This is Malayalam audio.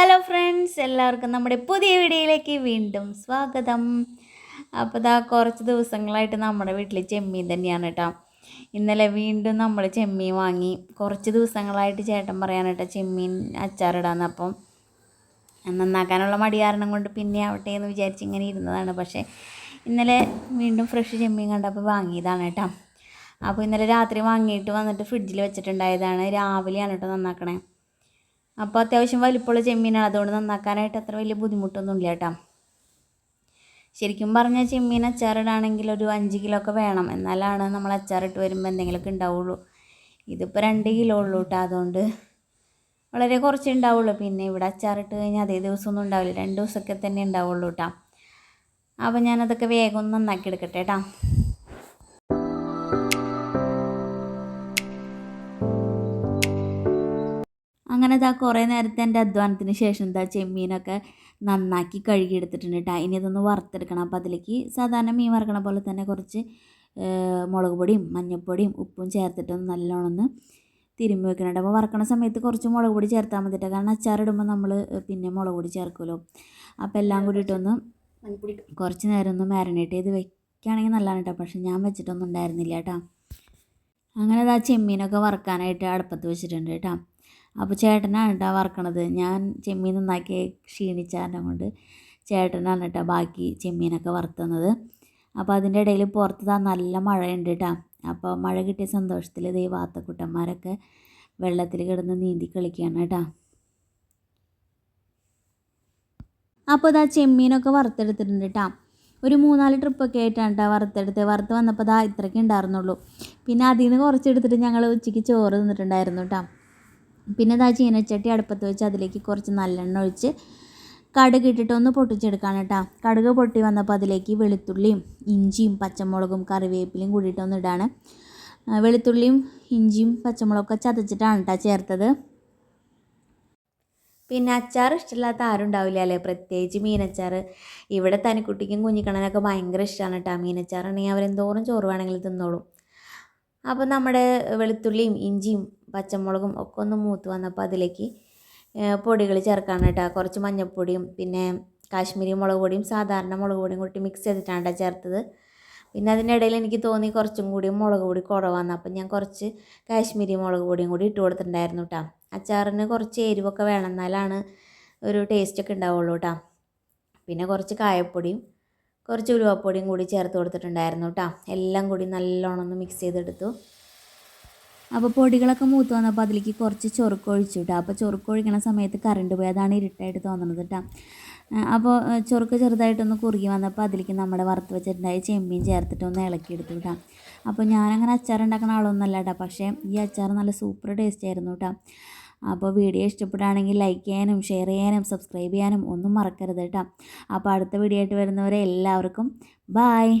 ഹലോ ഫ്രണ്ട്സ് എല്ലാവർക്കും നമ്മുടെ പുതിയ വീഡിയോയിലേക്ക് വീണ്ടും സ്വാഗതം. അപ്പോൾ ഇതാ കുറച്ച് ദിവസങ്ങളായിട്ട് നമ്മുടെ വീട്ടിൽ ചെമ്മീൻ തന്നെയാണ് കേട്ടോ ഇന്നലെ വീണ്ടും നമ്മൾ ചെമ്മീൻ വാങ്ങി. കുറച്ച് ദിവസങ്ങളായിട്ട് ചേട്ടൻ പറയാൻ കേട്ടോ ചെമ്മീൻ അച്ചാറിടാന്ന്. അപ്പം നന്നാക്കാനുള്ള മടി കാരണം കൊണ്ട് പിന്നെ ആവട്ടെ എന്ന് വിചാരിച്ച് ഇങ്ങനെ ഇരുന്നതാണ്. പക്ഷേ ഇന്നലെ വീണ്ടും ഫ്രഷ് ചെമ്മീൻ കണ്ടപ്പോൾ വാങ്ങിയതാണ് കേട്ടോ അപ്പോൾ ഇന്നലെ രാത്രി വാങ്ങിയിട്ട് വന്നിട്ട് ഫ്രിഡ്ജിൽ വെച്ചിട്ടുണ്ടായതാണ്. രാവിലെയാണ് കേട്ടോ നന്നാക്കണേ. അപ്പോൾ അത്യാവശ്യം വലിപ്പമുള്ള ചെമ്മീനാണ്. അതുകൊണ്ട് നന്നാക്കാനായിട്ട് അത്ര വലിയ ബുദ്ധിമുട്ടൊന്നും ഇല്ല കേട്ടോ. ശരിക്കും പറഞ്ഞാൽ ചെമ്മീൻ അച്ചാറിടാണെങ്കിൽ ഒരു അഞ്ച് കിലോ ഒക്കെ വേണം. എന്നാലാണ് നമ്മൾ അച്ചാറിട്ട് വരുമ്പോൾ എന്തെങ്കിലുമൊക്കെ ഉണ്ടാവുള്ളൂ. ഇതിപ്പോൾ രണ്ട് കിലോ ഉള്ളൂ കേട്ടോ. അതുകൊണ്ട് വളരെ കുറച്ച് ഉണ്ടാവുള്ളൂ. പിന്നെ ഇവിടെ അച്ചാറിട്ട് കഴിഞ്ഞാൽ അതേ ദിവസമൊന്നും ഉണ്ടാവില്ല. രണ്ട് ദിവസമൊക്കെ തന്നെ ഉണ്ടാവുള്ളൂ കേട്ടോ. അപ്പോൾ ഞാനതൊക്കെ വേഗം നന്നാക്കി എടുക്കട്ടെ കേട്ടോ. അങ്ങനെ ഇതാ കുറേ നേരത്തെ എന്റെ അധ്വാനത്തിന് ശേഷം എന്താ ചെമ്മീനൊക്കെ നന്നാക്കി കഴുകി എടുത്തിട്ടുണ്ട് കേട്ടോ ഇനി ഇതൊന്ന് വറുത്തെടുക്കണം. അപ്പോൾ അതിലേക്ക് സാധാരണ മീൻ വറക്കണ പോലെ തന്നെ കുറച്ച് മുളക് പൊടിയും മഞ്ഞൾപ്പൊടിയും ഉപ്പും ചേർത്തിട്ടൊന്ന് നല്ലോണം ഒന്ന് തിരുമ്മി വെക്കുന്നുണ്ട് അപ്പോൾ വറക്കണ സമയത്ത് കുറച്ച് മുളക് പൊടി ചേർത്താൽ മതി കേട്ടോ കാരണം അച്ചാറിടുമ്പോൾ നമ്മൾ പിന്നെ മുളക് പൊടി ചേർക്കുമല്ലോ അപ്പോൾ എല്ലാം കൂടിയിട്ടൊന്ന് കുറച്ച് നേരം ഒന്ന് മാരിനേറ്റ് ചെയ്ത് വെക്കുകയാണെങ്കിൽ നല്ലതാണ് കേട്ടോ പക്ഷേ ഞാൻ വെച്ചിട്ടൊന്നും ഉണ്ടായിരുന്നില്ല കേട്ടോ അങ്ങനെ അത് ആ ചെമ്മീനൊക്കെ വറക്കാനായിട്ട് അടുപ്പത്ത് വെച്ചിട്ടുണ്ട് കേട്ടോ അപ്പോൾ ചേട്ടനാണ് കേട്ടോ വറക്കണത്. ഞാൻ ചെമ്മീൻ നന്നാക്കി ക്ഷീണിച്ചാരണം കൊണ്ട് ചേട്ടനാണ് കേട്ടോ ബാക്കി ചെമ്മീനൊക്കെ വറുത്തുന്നത്. അപ്പോൾ അതിന്റെ ഇടയിൽ പുറത്ത് നല്ല മഴയുണ്ട് കേട്ടോ. അപ്പോൾ മഴ കിട്ടിയ സന്തോഷത്തിൽ ഇതേ വാത്തക്കുട്ടന്മാരൊക്കെ വെള്ളത്തിൽ കിടന്ന് നീന്തി കളിക്കുകയാണ് കേട്ടോ. അപ്പോൾ ഇതാ ചെമ്മീനൊക്കെ വറുത്തെടുത്തിട്ടുണ്ട് കേട്ടോ. ഒരു മൂന്നാൽ ട്രിപ്പൊക്കെ ആയിട്ടാണ് കേട്ടോ വറുത്തെടുത്ത് വറുത്ത് വന്നപ്പോൾ ഇതാ ഇത്രയ്ക്ക് ഉണ്ടായിരുന്നുള്ളൂ. പിന്നെ അതിൽ നിന്ന് കുറച്ചെടുത്തിട്ട് ഞങ്ങൾ ഉച്ചയ്ക്ക് ചോറ് തിന്നിട്ടുണ്ടായിരുന്നു കേട്ടോ. പിന്നെ ഇതാ ചീനച്ചട്ടി അടുപ്പത്ത് വെച്ച് അതിലേക്ക് കുറച്ച് നല്ലെണ്ണ ഒഴിച്ച് കടുക് ഇട്ടിട്ട് ഒന്ന് പൊട്ടിച്ചെടുക്കാൻ കേട്ടോ. കടുക് പൊട്ടി വന്നപ്പോൾ അതിലേക്ക് വെളുത്തുള്ളിയും ഇഞ്ചിയും പച്ചമുളകും കറിവേപ്പിലയും കൂടിയിട്ട് ഒന്ന് ഇടാണ്. വെളുത്തുള്ളിയും ഇഞ്ചിയും പച്ചമുളകൊക്കെ ചതച്ചിട്ടാണ് കേട്ടോ ചേർത്തത്. പിന്നെ അച്ചാർ ഇഷ്ടമില്ലാത്ത ആരും ഉണ്ടാവില്ല അല്ലേ? പ്രത്യേകിച്ച് മീനച്ചാർ ഇവിടെ തനിക്കുട്ടിക്കും കുഞ്ഞിക്കണനൊക്കെ ഭയങ്കര ഇഷ്ടമാണ് കേട്ടോ. മീനച്ചാറാണെങ്കിൽ അവരെന്തോറും ചോറ് വേണമെങ്കിലും തിന്നോളും. അപ്പോൾ നമ്മുടെ വെളുത്തുള്ളിയും ഇഞ്ചിയും പച്ചമുളകും ഒക്കെ ഒന്ന് മൂത്ത് വന്നപ്പോൾ അതിലേക്ക് പൊടികൾ ചേർക്കാണ് കേട്ടോ. കുറച്ച് മഞ്ഞൾപ്പൊടിയും പിന്നെ കാശ്മീരി മുളക് പൊടിയും സാധാരണ മുളക് പൊടിയും കൂട്ടി മിക്സ് ചെയ്തിട്ടാണ് കേട്ടോ ചേർത്തത്. പിന്നെ അതിന്റെ ഇടയിൽ എനിക്ക് തോന്നി കുറച്ചും കൂടി മുളക് പൊടി കുറവാണ് അപ്പം ഞാൻ കുറച്ച് കാശ്മീരി മുളക് പൊടിയും കൂടി ഇട്ട് കൊടുത്തിട്ടുണ്ടായിരുന്നു കേട്ടോ. അച്ചാറിന് കുറച്ച് എരിവൊക്കെ വേണം എന്നാലാണ് ഒരു ടേസ്റ്റൊക്കെ ഉണ്ടാവുള്ളൂ കേട്ടോ. പിന്നെ കുറച്ച് കായപ്പൊടിയും കുറച്ച് ഉലുവപ്പൊടിയും കൂടി ചേർത്ത് കൊടുത്തിട്ടുണ്ടായിരുന്നു കേട്ടോ. എല്ലാം കൂടി നല്ലോണം ഒന്ന് മിക്സ് ചെയ്തെടുത്തു. അപ്പോൾ പൊടികളൊക്കെ മൂത്ത് വന്നപ്പോൾ അതിലേക്ക് കുറച്ച് ചൊറുക്ക് ഒഴിച്ചു കേട്ടോ അപ്പോൾ ചൊറുക്ക് ഒഴിക്കണ സമയത്ത് കറണ്ട് പോയി. അതാണ് ഇരുട്ടായിട്ട് തോന്നുന്നത് കേട്ടോ അപ്പോൾ ചൊറുക്ക് ചെറുതായിട്ടൊന്ന് കുറുകി വന്നപ്പോൾ അതിലേക്ക് നമ്മുടെ വറുത്ത് വെച്ചിട്ടുണ്ടായ ചെമ്മീൻ ചേർത്തിട്ട് ഒന്ന് ഇളക്കിയെടുത്തു കേട്ടോ അപ്പോൾ ഞാനങ്ങനെ അച്ചാർ ഉണ്ടാക്കുന്ന ആളൊന്നുമല്ല കേട്ടോ പക്ഷേ ഈ അച്ചാർ നല്ല സൂപ്പർ ടേസ്റ്റ് ആയിരുന്നു കേട്ടോ അപ്പോൾ വീഡിയോ ഇഷ്ടപ്പെടുകയാണെങ്കിൽ ലൈക്ക് ചെയ്യാനും ഷെയർ ചെയ്യാനും സബ്സ്ക്രൈബ് ചെയ്യാനും ഒന്നും മറക്കരുത് കേട്ടോ അപ്പോൾ അടുത്ത വീഡിയോ ആയിട്ട് വരുന്നവരെ എല്ലാവർക്കും ബായ്